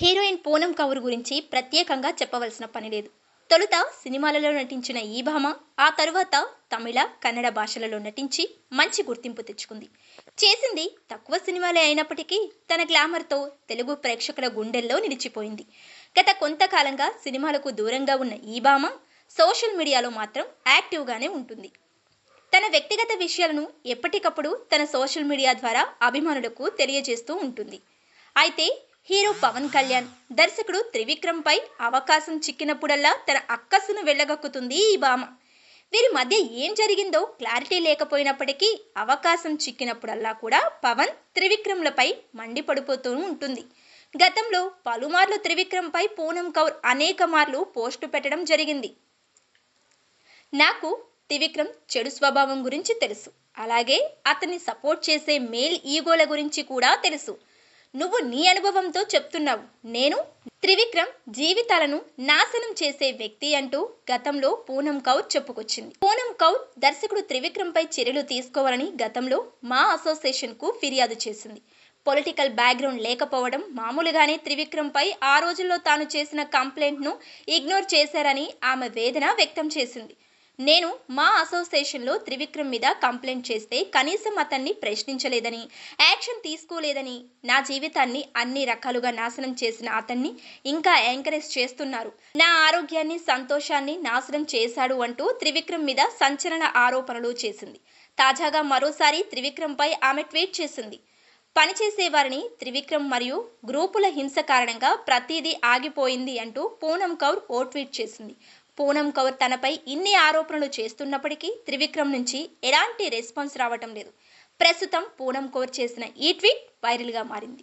Heroine Poonam Kaur గురించి ప్రత్యేకంగా చెప్పవలసిన పని లేదు. తొలుత సినిమాలలో నటించిన ఈ భామ ఆ తరువాత తమిళ కన్నడ భాషలలో నటించి మంచి గుర్తింపు తెచ్చుకుంది. చేసింది తక్కువ సినిమాలే అయినప్పటికీ తన గ్లామర్తో తెలుగు ప్రేక్షకుల గుండెల్లో నిలిచిపోయింది. గత కొంతకాలంగా సినిమాలకు దూరంగా ఉన్న ఈ భామ సోషల్ మీడియాలో మాత్రం యాక్టివ్గానే ఉంటుంది. తన వ్యక్తిగత విషయాలను ఎప్పటికప్పుడు తన సోషల్ మీడియా ద్వారా అభిమానులకు తెలియజేస్తూ ఉంటుంది. అయితే హీరో పవన్ కళ్యాణ్ దర్శకుడు త్రివిక్రమ్పై అవకాశం చిక్కినప్పుడల్లా తన అక్కసును వెళ్ళగక్కుతుంది ఈ భామ. వీరి మధ్య ఏం జరిగిందో క్లారిటీ లేకపోయినప్పటికీ అవకాశం చిక్కినప్పుడల్లా కూడా పవన్ త్రివిక్రమ్లపై మండిపడిపోతూ ఉంటుంది. గతంలో పలుమార్లు త్రివిక్రమ్పై పూనం కౌర్ అనేక మార్లు పోస్టు పెట్టడం జరిగింది. నాకు త్రివిక్రమ్ చెడు స్వభావం గురించి తెలుసు. అలాగే అతన్ని సపోర్ట్ చేసే మేల్ ఈగోల గురించి కూడా తెలుసు. నువ్వు నీ అనుభవంతో చెప్తున్నావు. నేను త్రివిక్రమ్ జీవితాలను నాశనం చేసే వ్యక్తి అంటూ గతంలో పూనం కౌర్ చెప్పుకొచ్చింది. పూనం కౌర్ దర్శకుడు త్రివిక్రమ్పై చర్యలు తీసుకోవాలని గతంలో మా అసోసియేషన్కు ఫిర్యాదు చేసింది. పొలిటికల్ బ్యాక్గ్రౌండ్ లేకపోవడం మామూలుగానే త్రివిక్రమ్పై ఆ రోజుల్లో తాను చేసిన కంప్లైంట్ను ఇగ్నోర్ చేశారని ఆమె వేదన వ్యక్తం చేసింది. నేను మా అసోసియేషన్లో త్రివిక్రమ్ మీద కంప్లైంట్ చేస్తే కనీసం అతన్ని ప్రశ్నించలేదని యాక్షన్ తీసుకోలేదని నా జీవితాన్ని అన్ని రకాలుగా నాశనం చేసిన అతన్ని ఇంకా ఎంకరేజ్ చేస్తున్నారు. నా ఆరోగ్యాన్ని సంతోషాన్ని నాశనం చేశాడు అంటూ త్రివిక్రమ్ మీద సంచలన ఆరోపణలు చేసింది. తాజాగా మరోసారి త్రివిక్రమ్పై ఆమె ట్వీట్ చేసింది. పనిచేసే వారిని త్రివిక్రమ్ మరియు గ్రూపుల హింస కారణంగా ప్రతిదీ ఆగిపోయింది అంటూ పూనం కౌర్ ఓ ట్వీట్ చేసింది. పూనం కౌర్ తనపై ఇన్ని ఆరోపణలు చేస్తున్నప్పటికీ త్రివిక్రమ్ నుంచి ఎలాంటి రెస్పాన్స్ రావటం లేదు. ప్రస్తుతం పూనం కౌర్ చేసిన ఈ ట్వీట్ వైరల్గా మారింది.